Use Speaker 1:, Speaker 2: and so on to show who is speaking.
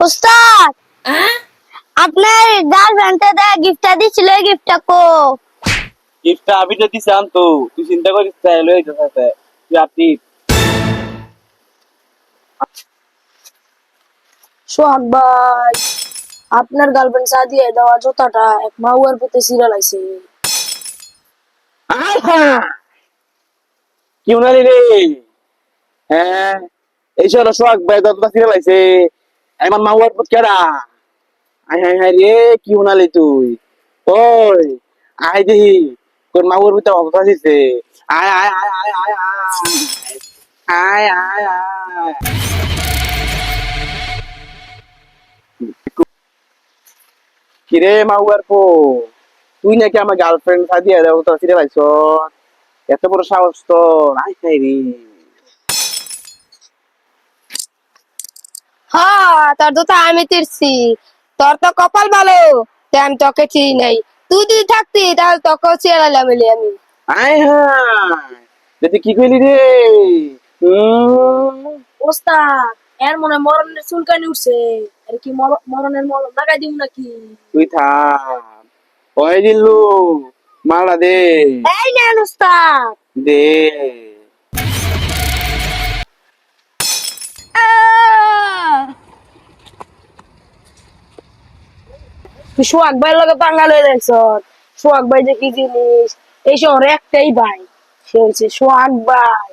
Speaker 1: উস্তাদ আপনার গার্লফ্রেন্ডে দেয় গিফটটা দিছিল এই গিফটটা কো
Speaker 2: গিফটটা আমি তো দিছি আনতো। তুই চিন্তা করিস তাই লই যেতে তুই আপনি
Speaker 3: সোহাগ ভাই আপনার গার্লফ্রেন্ড সাদিয়ে দেওয়া জুতাটা এক মাউয়ার প্রতি সিরিয়াল আইছে
Speaker 2: কি উনালি রে? হ্যাঁ? এই সোহাগ ভাই দত্তা সিরিয়াল আইছে এমন মাউয়ার পুত কেডা? আয় হায় হায় রে, কি উনালি তুই? ওই আয় দেখি তোর মাউয়ার ভিতরে অবস্থা দিছে আয় আয় আয় আয় আয় আয়। আয় আয় কিরে মাউয়ার পো? তুই নাকি আমার গার্লফ্রেন্ড তোর আইছ এত বড় সাহস তো আয় হায় রে
Speaker 3: হ্যাঁ তোর জুতা আমি তিরছি। তোর তো কপাল ভালো তাই আমি তোকে চিনি নাই। তুই তুই থাকতি তাহলে তোকেও চিরালাম আমি।
Speaker 2: আয় হায় যদি কি কইলি রে?
Speaker 3: ওস্তাদ এর মনে মরণের চুলকানি উঠছে। আর কি মর- মরণের মলম লাগাই দিব নাকি?
Speaker 2: তুই থাম। ওই দিল্লু মালা দে।
Speaker 3: এই নেন উস্তাদ
Speaker 2: দে।
Speaker 3: তুই সোহাগ ভাইয়ের লগে পাঙ্গাল হয়ে যাইছ। সোহাগ ভাই যে কি জিনিস? এই শহরে একটাই ভাই, সে হচ্ছে সোহাগ ভাই।